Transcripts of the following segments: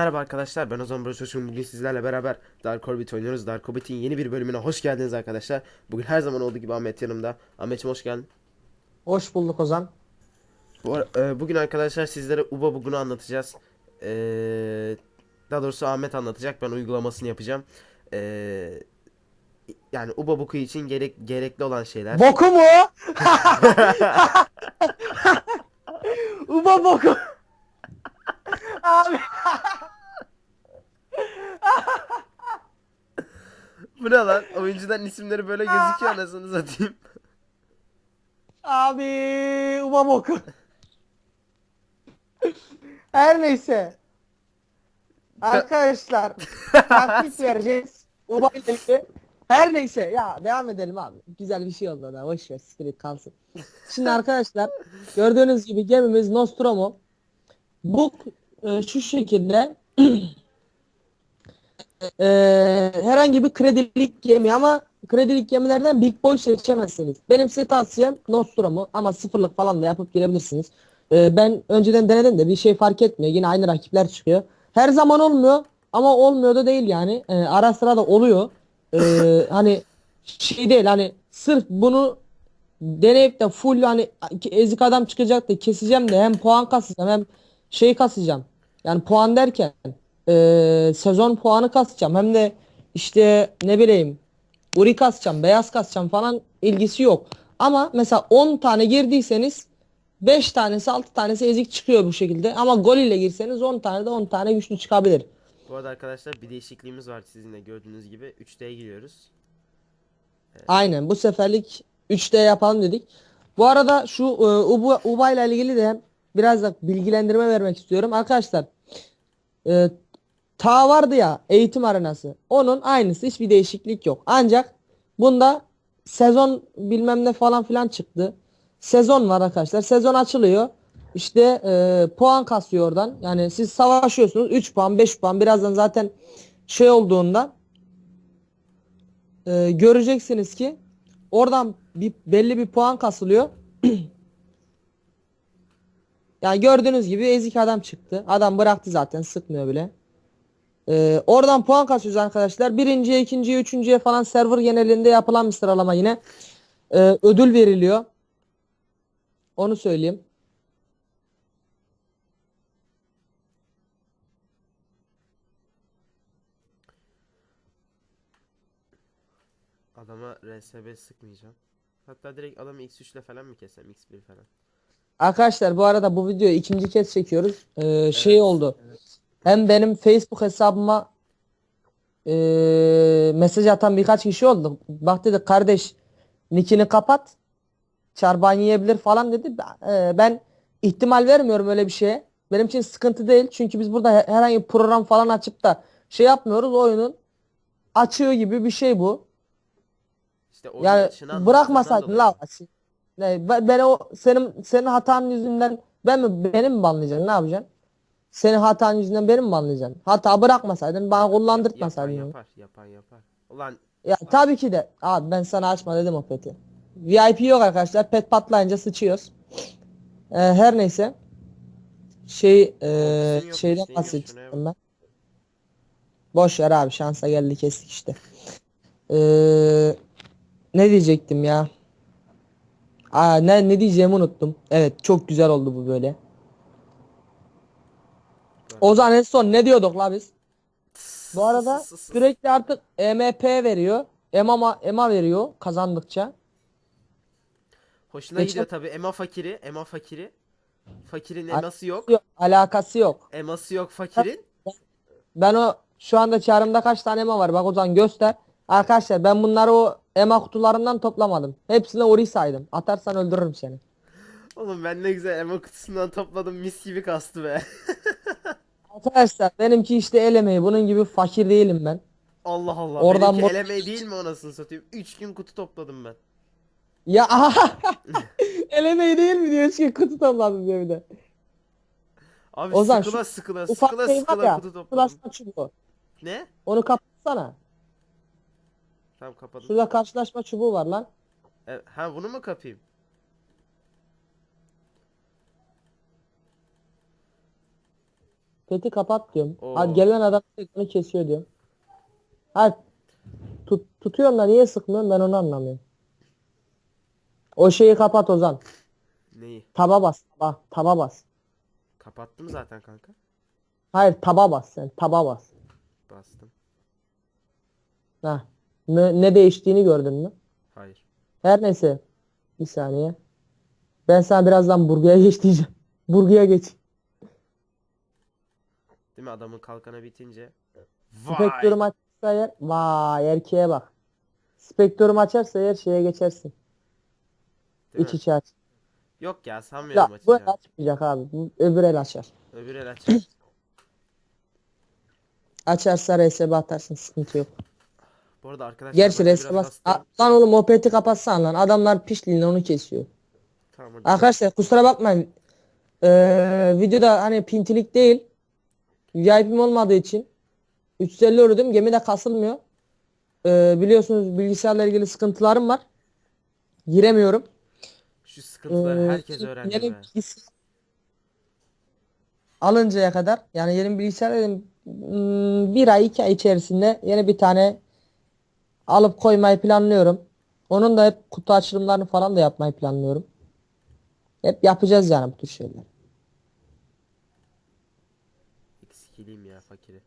Merhaba arkadaşlar ben Ozan Broşoş'um bugün sizlerle beraber Dark Orbit oynuyoruz. Dark Orbit'in yeni bir bölümüne hoş geldiniz arkadaşlar. Bugün her zaman olduğu gibi Ahmet yanımda. Ahmet'im hoş geldin. Hoş bulduk Ozan. Bu, e, bugün arkadaşlar sizlere Uba Bugün'ü anlatacağız. E, daha doğrusu Ahmet anlatacak ben uygulamasını yapacağım. E, yani Uba Buku için gerek, gerekli olan şeyler. Boku mu? Uba boku. Abi. Bu ne lan? Oyuncuların isimleri böyle gözüküyor anasını satayım. Abi uba boku. Her neyse. Arkadaşlar taktik vereceğiz. İlgili. Her neyse ya devam edelim abi. Güzel bir şey oldu da boş ver spirit kalsın. Şimdi arkadaşlar gördüğünüz gibi gemimiz Nostromo. Bu e, şu şekilde e, herhangi bir kredilik gemi ama kredilik gemilerden Big Boy seçemezsiniz. Benim size tavsiyem Nostromo ama sıfırlık falan da yapıp girebilirsiniz. E, ben önceden denedim de bir şey fark etmiyor. Yine aynı rakipler çıkıyor. Her zaman olmuyor ama olmuyor da değil yani. E, ara sıra da oluyor. E, hani şey değil hani sırf bunu deneyip de full hani ezik adam çıkacak da keseceğim de hem puan kasacağım hem şey kasacağım. Yani puan derken eee, sezon puanı kasacağım hem de işte ne bileyim uri kasacağım, beyaz kasacağım falan ilgisi yok. Ama mesela 10 tane girdiyseniz 5 tanesi 6 tanesi ezik çıkıyor bu şekilde. Ama gol ile girseniz 10 tane de 10 tane güçlü çıkabilir. Bu arada arkadaşlar bir değişikliğimiz var sizinle gördüğünüz gibi 3D'ye giriyoruz. Aynen bu seferlik 3D yapalım dedik. Bu arada şu e, Uba, Uba ile ilgili de biraz da bilgilendirme vermek istiyorum. Arkadaşlar e, ta vardı ya eğitim arenası. Onun aynısı hiçbir değişiklik yok. Ancak bunda sezon bilmem ne falan filan çıktı. Sezon var arkadaşlar. Sezon açılıyor. İşte e, puan kasıyor oradan. Yani siz savaşıyorsunuz 3 puan 5 puan birazdan zaten şey olduğunda e, göreceksiniz ki oradan bir belli bir puan kasılıyor. yani gördüğünüz gibi ezik adam çıktı. Adam bıraktı zaten sıkmıyor bile. E, oradan puan kasıyoruz arkadaşlar. Birinciye, ikinciye, üçüncüye falan server genelinde yapılan bir sıralama yine. E, ödül veriliyor. Onu söyleyeyim. Adama RSB sıkmayacağım. Hatta direkt adamı X3 ile falan mı kesem X1 falan. Arkadaşlar bu arada bu videoyu ikinci kez çekiyoruz. Ee, şey oldu. Hem benim Facebook hesabıma ee, mesaj atan birkaç kişi oldu. Bak dedi kardeş nickini kapat. Çarban yiyebilir falan dedi. Ee, ben ihtimal vermiyorum öyle bir şeye. Benim için sıkıntı değil. Çünkü biz burada he- herhangi bir program falan açıp da şey yapmıyoruz. Oyunun açığı gibi bir şey bu. İşte oyunun Yani bırakmasaydın la. Ne, ben, ben o senin senin hatan yüzünden ben mi benim mi banlayacaksın? Ne yapacaksın? Senin hatan yüzünden benim mi banlayacaksın? Hata bırakmasaydın bana kullandırtmasaydın. Yapan onu. yapar, yapan yapar. Ulan Ya tabii ki de. Abi ben sana açma dedim o peti. VIP yok arkadaşlar. Pet patlayınca sıçıyoruz. Ee, her neyse. Şey e, yok şeyden işte, bahsedeceğim ben. Boş ver abi şansa geldi kestik işte. Ee, ne diyecektim ya? Aa, ne ne diyeceğimi unuttum. Evet çok güzel oldu bu böyle. Ozan en son ne diyorduk la biz? Bu arada sürekli artık MP veriyor. EMA, EMA veriyor kazandıkça. hoşuna Geçen- gidiyor tabi. Ema fakiri, Ema fakiri. Fakirin eması yok. Yok, alakası yok. Eması yok fakirin. Ben o şu anda çarımda kaç tane EMA var bak o zaman göster. Arkadaşlar ben bunları o EMA kutularından toplamadım. Hepsine ori saydım. Atarsan öldürürüm seni. Oğlum ben ne güzel ema kutusundan topladım mis gibi kastı be. Arkadaşlar benimki işte el emeği. Bunun gibi fakir değilim ben. Allah Allah. Oradan Benimki bu- elemeyi değil mi anasını satayım? 3 gün kutu topladım ben. Ya aha! el emeği değil mi diyor ki kutu topladım diyor bir de. Abi Ozan, sıkıla sıkıla Ufak sıkıla şey var sıkıla ya. kutu topladım. Karşılaşma çubuğu. Ne? Onu kapatsana. Tamam kapadım. Şurada karşılaşma çubuğu var lan. E, ha bunu mu kapayım? Peti kapat diyorum. Oo. Hadi gelen adam onu kesiyor diyorum. Hadi tut, tutuyorum da niye sıkmıyorum ben onu anlamıyorum. O şeyi kapat Ozan. Neyi? Taba bas. Taba, taba bas. Kapattım zaten kanka. Hayır taba bas sen. Taba bas. Bastım. Heh. Ne, ne değiştiğini gördün mü? Hayır. Her neyse. Bir saniye. Ben sana birazdan burguya geç diyeceğim. Burguya geç. Değil mi adamın kalkanı bitince? Spektrum açarsa eğer. Vay erkeğe bak. Spektrum açarsa eğer şeye geçersin. Değil İç mi? içe aç. Yok ya Ya sanmıyorum bu el açmayacak abi. Öbür el açar. Öbür el açacağım. Açarsa RSB atarsın sıkıntı yok. Bu arada arkadaşlar Gerçi ben de RSB biraz bas. hastayım. A- Lan oğlum o peti kapatsan lan. Adamlar pişliğiyle onu kesiyor. Tamam hadi. Arkadaşlar kusura bakmayın. Ee, videoda hani pintilik değil. VIP'm olmadığı için 350 ödedim. Gemide kasılmıyor. Ee, biliyorsunuz bilgisayarla ilgili sıkıntılarım var. Giremiyorum. Şu sıkıntıları Ee, herkes öğrendi yeni bilgisayar alıncaya kadar yani yeni bilgisayar dedim, hmm, bir ay iki ay içerisinde yeni bir tane alıp koymayı planlıyorum. Onun da hep kutu açılımlarını falan da yapmayı planlıyorum. Hep yapacağız yani bu tür şeyler. Eksikiliyim ya fakiri.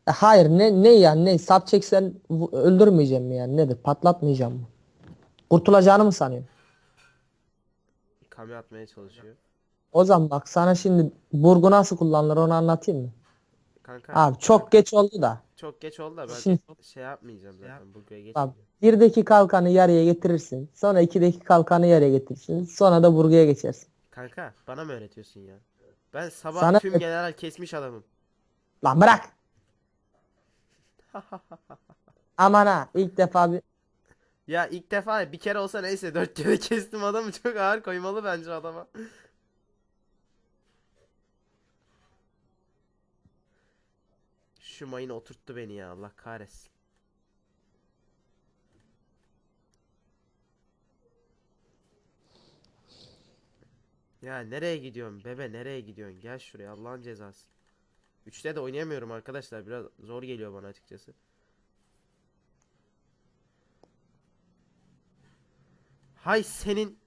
Ya hayır ne ne yani ne sap çeksen öldürmeyeceğim mi yani nedir patlatmayacağım mı? Kurtulacağını mı sanıyorsun? Kame atmaya çalışıyor. O zaman bak sana şimdi burgu nasıl kullanılır onu anlatayım mı? Kanka Abi çok geç oldu da. çok geç oldu da ben Şimdi- şey yapmayacağım zaten. Buraya Abi geçmeyeceğim. birdeki kalkanı yarıya getirirsin. Sonra ikideki kalkanı yarıya getirirsin. Sonra da burguya geçersin. Kanka bana mı öğretiyorsun ya? Ben sabah Sana- tüm general kesmiş adamım. Lan bırak. Aman ha ilk defa bir Ya ilk defa bir kere olsa neyse dört kere kestim adamı çok ağır koymalı bence adama. Şu mayın oturttu beni ya Allah kahretsin. Ya nereye gidiyorsun bebe nereye gidiyorsun gel şuraya Allah'ın cezası. Üçte de oynayamıyorum arkadaşlar biraz zor geliyor bana açıkçası. Hay senin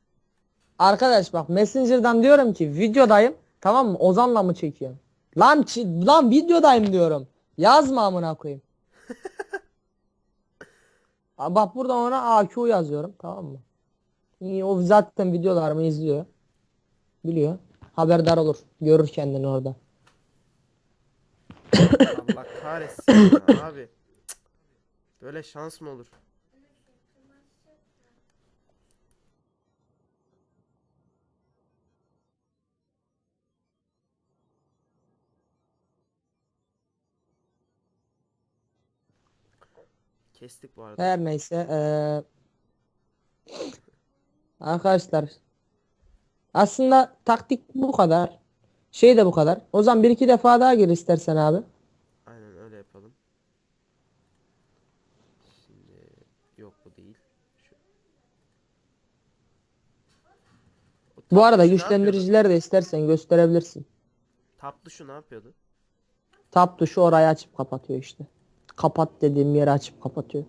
arkadaş bak Messenger'dan diyorum ki videodayım. Tamam mı? Ozan'la mı çekiyorsun? Lan çi- lan videodayım diyorum. Yazma amına koyayım. Aa, Bak burada ona AQ yazıyorum tamam mı? İyi, o zaten videolarımı izliyor. Biliyor. Haberdar olur. Görür kendini orada. Allah kahretsin ya abi. Böyle şans mı olur? Kestik bu arada. Her neyse eee, arkadaşlar aslında taktik bu kadar. Şey de bu kadar. O zaman bir iki defa daha gir istersen abi. Aynen öyle yapalım. Şimdi yok bu değil. Şu. Bu tatlı arada şu ne yapıyordu? güçlendiriciler de istersen gösterebilirsin. Tatlı şu ne yapıyordu? Tab tuşu orayı açıp kapatıyor işte. Kapat dediğim yeri açıp kapatıyor.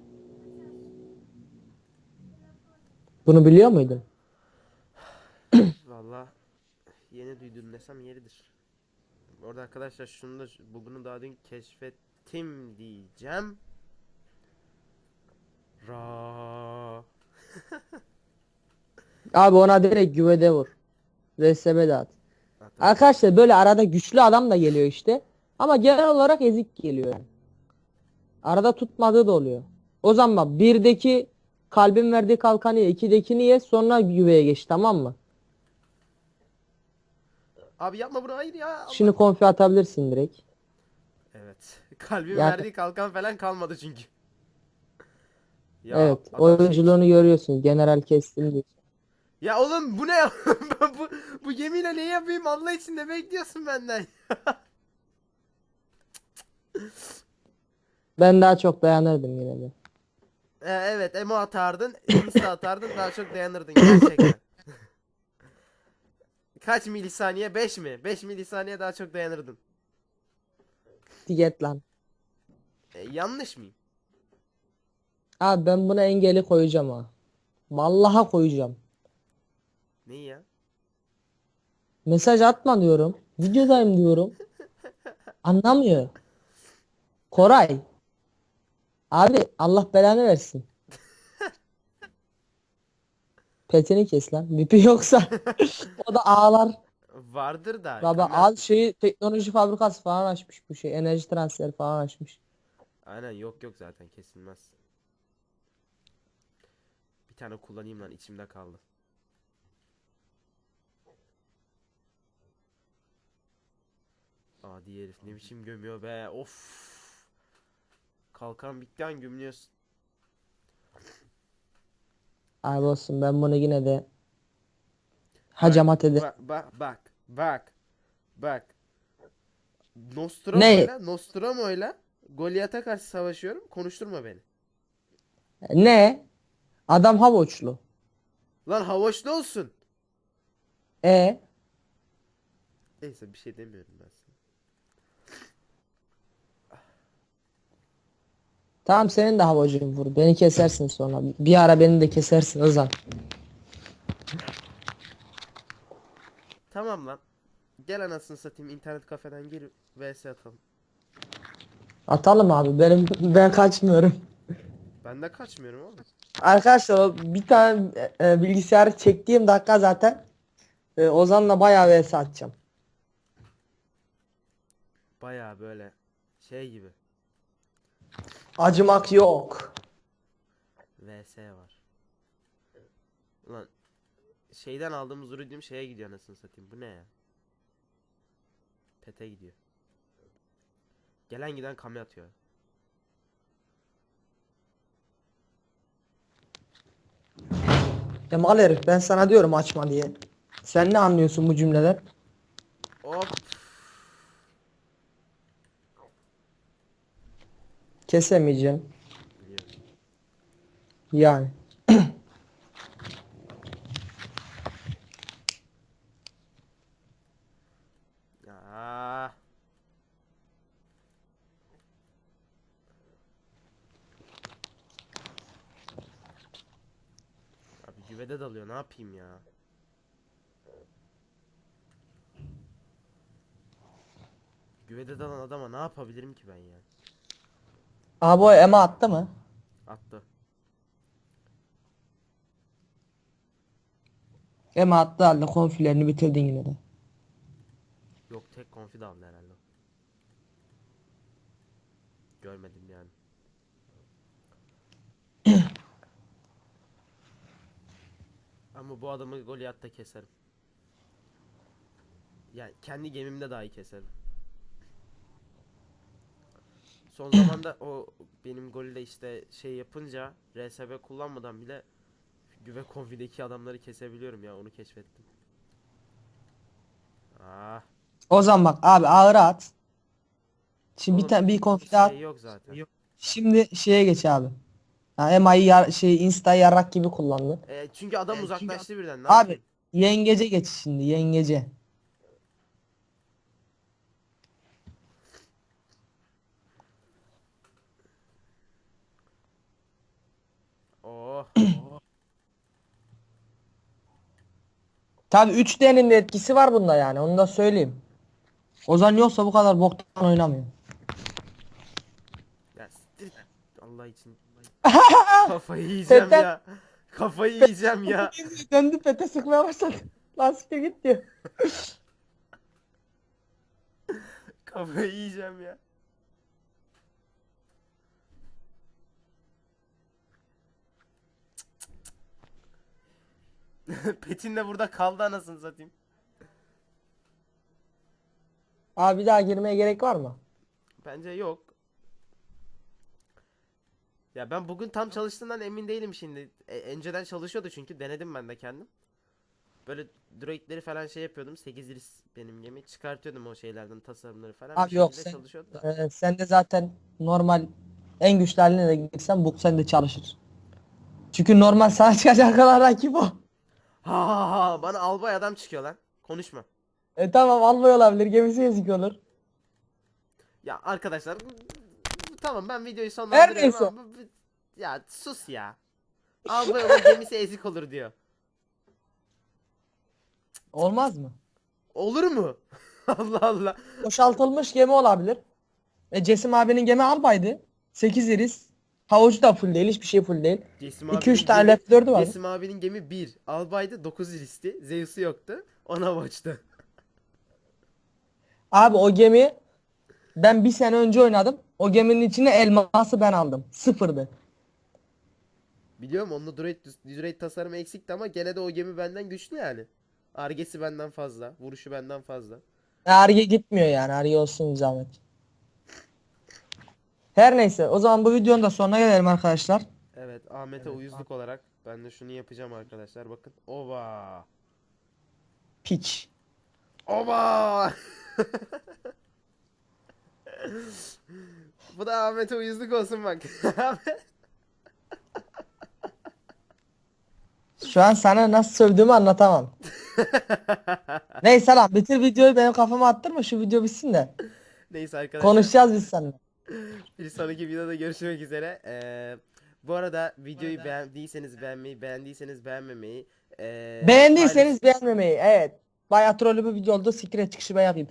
Bunu biliyor muydun? Valla yeni duydum desem yeridir. Orada arkadaşlar şunu da bugünü daha dün keşfettim diyeceğim. Ra. Abi ona direkt güvede vur. RSB dağıt. Arkadaşlar böyle arada güçlü adam da geliyor işte. Ama genel olarak ezik geliyor. yani. Arada tutmadığı da oluyor. O zaman birdeki kalbin verdiği kalkanı ye, ikidekini ye sonra güveye geç tamam mı? Abi yapma bunu hayır ya. Allah. Şimdi konfi atabilirsin direkt. Evet. Kalbim Ya- verdiği kalkan falan kalmadı çünkü. Ya evet adam oyunculuğunu görüyorsun. General kestim diyor. Ya oğlum bu ne ya? Bu, bu gemiyle ne yapayım Allah için ne bekliyorsun benden? Ben daha çok dayanırdım yine de. Ee, evet emo atardın, insta atardın daha çok dayanırdın gerçekten. Kaç milisaniye? 5 mi? 5 milisaniye daha çok dayanırdın. Tiget lan. E, yanlış mıyım? Abi ben buna engeli koyacağım ha. Vallaha koyacağım. Neyi ya? Mesaj atma diyorum. Videodayım diyorum. Anlamıyor. Koray. Abi Allah belanı versin. Petini kes lan. Vipi yoksa o da ağlar. Vardır da. Baba kamer- al şeyi teknoloji fabrikası falan açmış bu şey. Enerji transferi falan açmış. Aynen yok yok zaten kesilmez. Bir tane kullanayım lan içimde kaldı. Adi herif ne biçim gömüyor be of. Kalkan bitti an gömüyorsun. Abi olsun ben bunu yine de hacamat ederim. Bak bak bak bak. Bak. Nostromo Ne? ile Nostromo ile Goliath'a karşı savaşıyorum. Konuşturma beni. Ne? Adam havuçlu. Lan havaşlı olsun. E Neyse bir şey demiyorum ben sana. Tamam senin de havucun vur. Beni kesersin sonra. Bir ara beni de kesersin Ozan. Tamam lan. Gel anasını satayım internet kafeden gir vs atalım. Atalım abi. Benim ben kaçmıyorum. Ben de kaçmıyorum oğlum. Arkadaşlar o bir tane e, e, bilgisayar çektiğim dakika zaten e, Ozan'la bayağı vs atacağım. Baya böyle şey gibi. Acımak yok. vs var. Ulan şeyden aldığımız ürün şeye gidiyor anasını satayım. Bu ne ya? Pete gidiyor. Gelen giden kame atıyor. Ya mal herif ben sana diyorum açma diye. Sen ne anlıyorsun bu cümleden? Kesemeyeceğim. Yani. Ya. Abi güvede dalıyor ne yapayım ya? Güvede dalan adama ne yapabilirim ki ben ya? Abi o Ema attı mı? Attı. Ema attı halde konfilerini bitirdin yine de. Yok tek konfi de aldı herhalde. Görmedim yani. Ama bu adamı Goliath'ta keserim. Yani kendi gemimde dahi keserim. Son zamanda o benim golde işte şey yapınca RSB kullanmadan bile Güve konfideki adamları kesebiliyorum ya onu keşfettim. Ah. O zaman bak abi ağır at. Şimdi bir tane bir konfide at. Şey yok zaten. Şimdi şeye geç abi. Ha, Ema'yı yar, şey Insta yarrak gibi kullandı. E, çünkü adam E, çünkü uzaklaştı birden. Ne Abi yapayım? yengece geç şimdi yengece. Oh. Tabi 3D'nin de etkisi var bunda yani onu da söyleyeyim. Ozan yoksa bu kadar boktan oynamıyor. ya siktir. Allah için. Kafayı yiyeceğim Petten- ya. Kafayı yiyeceğim ya. Döndü pete sıkmaya başladı. Lan siktir git diyor. Kafayı yiyeceğim ya. Petin de burada kaldı anasını satayım. Abi bir daha girmeye gerek var mı? Bence yok. Ya ben bugün tam çalıştığından emin değilim şimdi. E, önceden çalışıyordu çünkü denedim ben de kendim. Böyle droidleri falan şey yapıyordum. 8 iris benim gemi. Çıkartıyordum o şeylerden tasarımları falan. Abi Bir yok, şekilde sen- çalışıyordu da. Ee, sen de zaten normal en güçlü haline de girsen bu sende çalışır. Çünkü normal sana çıkacak kadar rakip o. Ha ha ha bana albay adam çıkıyor lan. Konuşma. E tamam albay olabilir. Gemisi ezik olur. Ya arkadaşlar tamam ben videoyu Her sonlandırıyorum ama bu- ya sus ya. Albay olan gemisi ezik olur diyor. Olmaz mı? Olur mu? Allah Allah. Boşaltılmış gemi olabilir. E Cesim abinin gemi albaydı. 8 iris. Havucu da full değil. Hiçbir şey full değil. Cesim 2-3 abinin tane gemi- F4'ü var. Cesim abinin gemi 1. Albaydı 9 ilisti. Zeus'u yoktu. Ona maçtı. Abi o gemi ben bir sene önce oynadım. O geminin içine elması ben aldım. Sıfırdı. Biliyorum onun Durate, Durate tasarımı eksikti ama gene de o gemi benden güçlü yani. Argesi benden fazla. Vuruşu benden fazla. Arge gitmiyor yani. Arge olsun zahmet. Her neyse. O zaman bu videonun da sonuna gelelim arkadaşlar. Evet Ahmet'e uyuzluk olarak ben de şunu yapacağım arkadaşlar bakın. Oba. Piç. Oba. Bu da Ahmet'e uyuzluk olsun bak. Şu an sana nasıl sövdüğümü anlatamam. Neyse lan bitir videoyu benim kafama attırma şu video bitsin de. Neyse arkadaşlar. Konuşacağız biz seninle. Bir sonraki videoda görüşmek üzere. Ee, bu arada videoyu beğendiyseniz beğenmeyi, beğendiyseniz beğenmemeyi, ee, Beğendiyseniz beğenmemeyi. Evet. Bayağı trollü bir video oldu. Sikret çıkışı ben yapayım.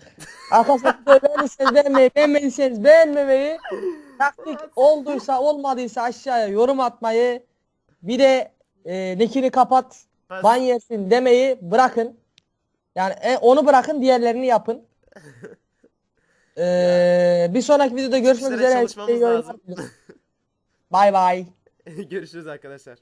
Arkadaşlar beğendiyseniz beğenmeyi, beğenmediyseniz beğenmemeyi. Taktik olduysa olmadıysa aşağıya yorum atmayı. Bir de e, nickini kapat. paylaşın. Ban yersin demeyi bırakın. Yani e, onu bırakın diğerlerini yapın. Ee, bir sonraki videoda görüşmek üzere. çalışmamız lazım. Bay bay. Görüşürüz arkadaşlar.